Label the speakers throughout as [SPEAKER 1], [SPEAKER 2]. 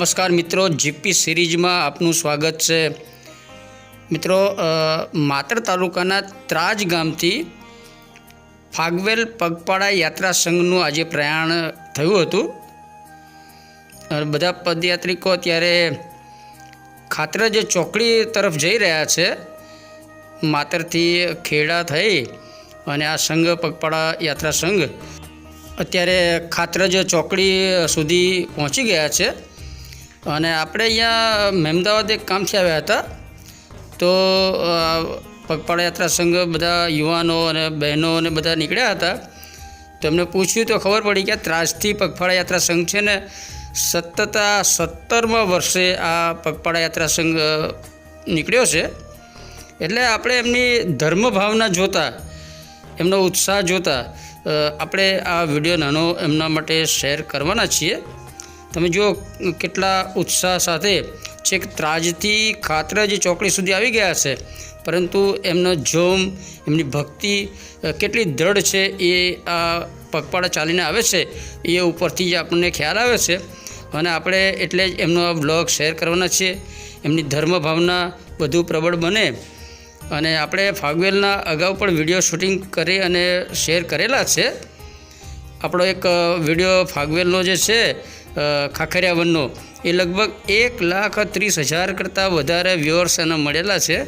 [SPEAKER 1] નમસ્કાર મિત્રો, જીપી સિરીઝમાં આપનું સ્વાગત છે. મિત્રો માતર તાલુકાના ત્રાજ ગામથી ફાગવેલ પગપાળા યાત્રા સંઘનું આજે પ્રયાણ થયું હતું. બધા પદયાત્રિકો અત્યારે ખાતરજ ચોકડી તરફ જઈ રહ્યા છે. માતરથી ખેડા થઈ અને આ સંઘ, પગપાળા યાત્રા સંઘ અત્યારે ખાતરજ ચોકડી સુધી પહોંચી ગયા છે. અને આપણે અહીંયા મહેમદાવાદ એક કામથી આવ્યા હતા. તો પગપાળા યાત્રા સંઘ બધા યુવાનો અને બહેનો અને બધા નીકળ્યા હતા. તો એમને પૂછ્યું તો ખબર પડી કે આ ત્રાસથી પગપાળા યાત્રા સંઘ છે ને, સતત આ સત્તરમા વર્ષે આ પગપાળા યાત્રા સંઘ નીકળ્યો છે. એટલે આપણે એમની ધર્મ ભાવના જોતા, એમનો ઉત્સાહ જોતા આપણે આ વીડિયો નાનો એમના માટે શેર કરવાના છીએ. તમે જુઓ કેટલા ઉત્સાહ સાથે છેક ત્રાજથી ખાતરજ ચોકડી સુધી આવી ગયા છે. પરંતુ એમનો જોમ, એમની ભક્તિ કેટલી દ્રઢ છે એ આ પગપાળા ચાલીને આવે છે, એ ઉપરથી જ આપણને ખ્યાલ આવે છે. અને આપણે એટલે જ એમનો આ બ્લોગ શેર કરવાના છીએ. એમની ધર્મ ભાવના વધુ પ્રબળ બને. અને આપણે ફાગવેલના અગાઉ પણ વીડિયો શૂટિંગ કરી અને શેર કરેલા છે. આપણો એક વીડિયો ફાગવેલનો જે છે અ, ખાખરિયા વનનો. એ લગભગ એક લાખ ત્રીસ હજાર કરતાં વધારે વ્યુઅર્સ એને મળેલા છે.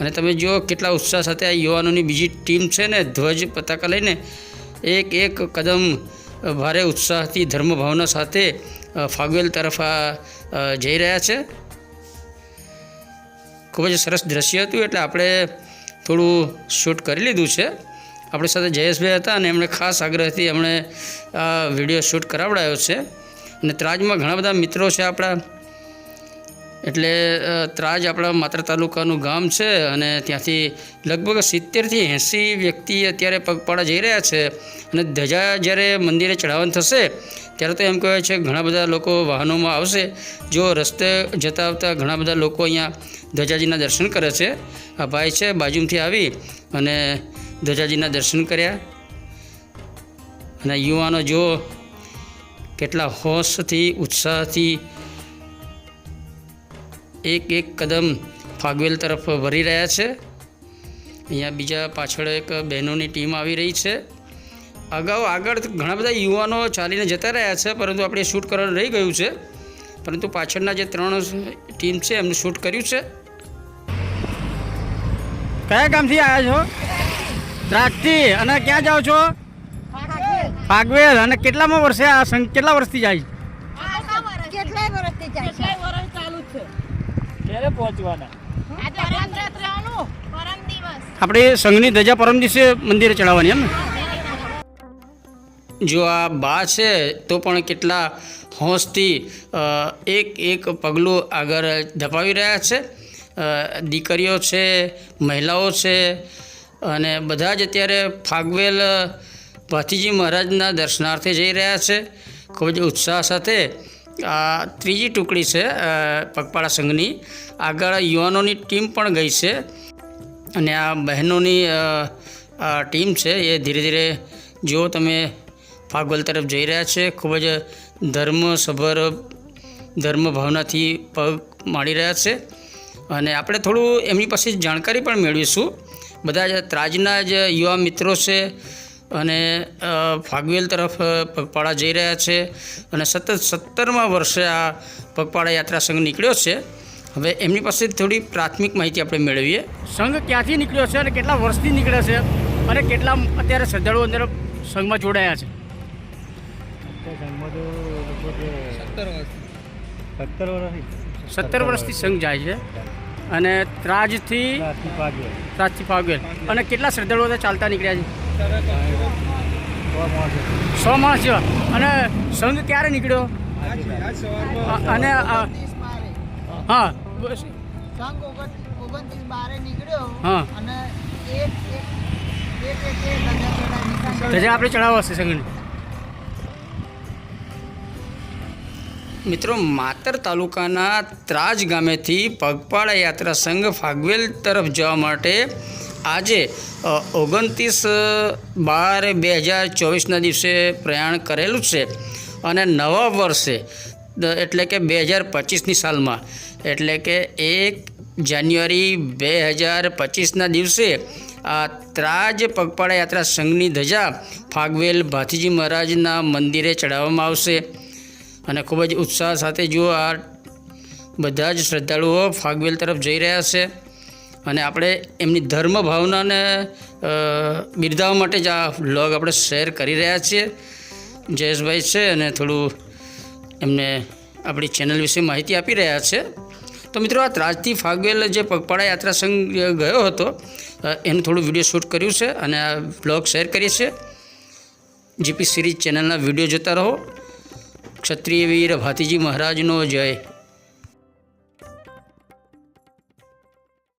[SPEAKER 1] અને તમે જુઓ કેટલા ઉત્સાહ સાથે આ યુવાનોની બીજી ટીમ છે ને ધ્વજ પતાકા લઈને એક એક કદમ ભારે ઉત્સાહથી ધર્મભાવના સાથે ફાગવેલ તરફ આ જઈ રહ્યા છે. ખૂબ જ સરસ દ્રશ્ય હતું એટલે આપણે થોડું શૂટ કરી લીધું છે. આપણી સાથે જયેશભાઈ હતા અને એમણે ખાસ આગ્રહથી એમણે આ વીડિયો શૂટ કરાવડાયો છે. અને ત્રાજમાં ઘણા બધા મિત્રો છે આપણા. એટલે ત્રાજ આપણા માત્ર તાલુકાનું ગામ છે અને ત્યાંથી લગભગ સિત્તેરથી એંસી વ્યક્તિ અત્યારે પગપાળા જઈ રહ્યા છે. અને ધજા જ્યારે મંદિરે ચઢાવન થશે, ત્યારે તો એમ કહેવાય છે ઘણા બધા લોકો વાહનોમાં આવશે. જો રસ્તે જતા આવતા ઘણા બધા લોકો અહીંયા ધજાજીના દર્શન કરે છે. આ ભાઈ છે, બાજુમાંથી આવી અને ધજાજીના દર્શન કર્યા. અને યુવાનો જો કેટલા હોશથી, ઉત્સાહથી એક એક કદમ ફાગવેલ તરફ ભરી રહ્યા છે. અહીંયા બીજા પાછળ એક બહેનોની ટીમ આવી રહી છે. અગાઉ આગળ ઘણા બધા યુવાનો ચાલીને જતા રહ્યા છે, પરંતુ આપણે શૂટ કરવાનું રહી ગયું છે. પરંતુ પાછળના જે ત્રણ ટીમ છે એમનું શૂટ કર્યું છે.
[SPEAKER 2] કયા ગામથી આવ્યા છો? ત્રાટથી અને ક્યાં જાઓ છો? ફાગવેલ અને કેટલામાં વર્ષે આ સંઘ કેટલા વર્ષથી જાય
[SPEAKER 3] કેટલાય વર્ષથી જાય છે?
[SPEAKER 2] ક્યારે પહોંચવાના
[SPEAKER 3] આ તો પરમ રાત્રે આવવાનું પરમ દિવસ.
[SPEAKER 2] આપણે સંઘની ધજા પરમ દિવસે મંદિરે ચડાવવાની એમ
[SPEAKER 1] જો આ બા છે તો પણ કેટલા હોંશથી એક એક પગલું આગળ ધપાવી રહ્યા છે. દીકરીઓ છે મહિલાઓ છે અને બધા જ અત્યારે ફાગવેલ, ભાતીજી મહારાજના દર્શનાર્થે જઈ રહ્યા છે. ખૂબ જ ઉત્સાહ સાથે. આ ત્રીજી ટુકડી છે પગપાળા સંઘની. આગળ યુવાનોની ટીમ પણ ગઈ છે અને આ બહેનોની ટીમ છે એ ધીરે ધીરે જો તમે ફાગવલ તરફ જઈ રહ્યા છે, ખૂબ જ ધર્મસભર ધર્મ ભાવનાથી પગ માણી રહ્યા છે. અને આપણે થોડું એમની પાસે જાણકારી પણ મેળવીશું. બધા જ ત્રાજના જ યુવા મિત્રો છે અને ફાગવેલ તરફ પગપાળા જઈ રહ્યા છે અને સતત સત્તરમા વર્ષે આ પગપાળા યાત્રા સંઘ નીકળ્યો છે. હવે એમની પાસે થોડી પ્રાથમિક માહિતી આપણે મેળવીએ.
[SPEAKER 2] સંઘ ક્યાંથી નીકળ્યો છે અને કેટલા વર્ષથી નીકળે છે અને કેટલા અત્યારે શ્રદ્ધાળુઓ અંદર સંઘમાં જોડાયા છે? સત્તર વર્ષથી સંઘ જાય છે. અને ત્રાજથી ત્રાજથી ફાગવેલ અને કેટલા શ્રદ્ધાળુઓ ચાલતા નીકળ્યા છે સો માણસ જેવા અને સંઘ ક્યારે નીકળ્યો અને હા હા.
[SPEAKER 3] અને એક એક એક એક એક ધજા ચડાવી નિશાન
[SPEAKER 2] ધજા આપણે ચડાવવા છે સંઘની
[SPEAKER 1] મિત્રો, માતર તાલુકાના ત્રાજ ગામેથી પગપાળા યાત્રા સંઘ ફાગવેલ તરફ જવા માટે આજે ઓગણત્રીસ બાર બે હજાર ચોવીસના દિવસે પ્રયાણ કરેલું છે. અને નવા વર્ષે એટલે કે બે હજાર પચીસની સાલમાં, એટલે કે એક જાન્યુઆરી બે હજાર પચીસના દિવસે આ ત્રાજ પગપાળા યાત્રા સંઘની ધજા ફાગવેલ ભાથીજી મહારાજના મંદિરે ચડાવવામાં આવશે. અને ખૂબ જ ઉત્સાહ સાથે જુઓ આ બધા જ શ્રદ્ધાળુઓ ફાગવેલ તરફ જઈ રહ્યા છે અને આપણે એમની ધર્મ ભાવનાને બિરદાવવા માટે જ આ વ્લોગ આપણે શેર કરી રહ્યા છીએ. જયેશભાઈ છે અને થોડું એમને આપણી ચેનલ વિશે માહિતી આપી રહ્યા છે. તો મિત્રો, આ ત્રાજથી ફાગવેલ જે પગપાળા યાત્રા સંઘ ગયો હતો એનું થોડું વીડિયો શૂટ કર્યું છે અને આ બ્લોગ શેર કરીએ છીએ. જીપી સિરીઝ ચેનલના વીડિયો જોતા રહો. ક્ષત્રિય વીર ભાતીજી મહારાજનો જય.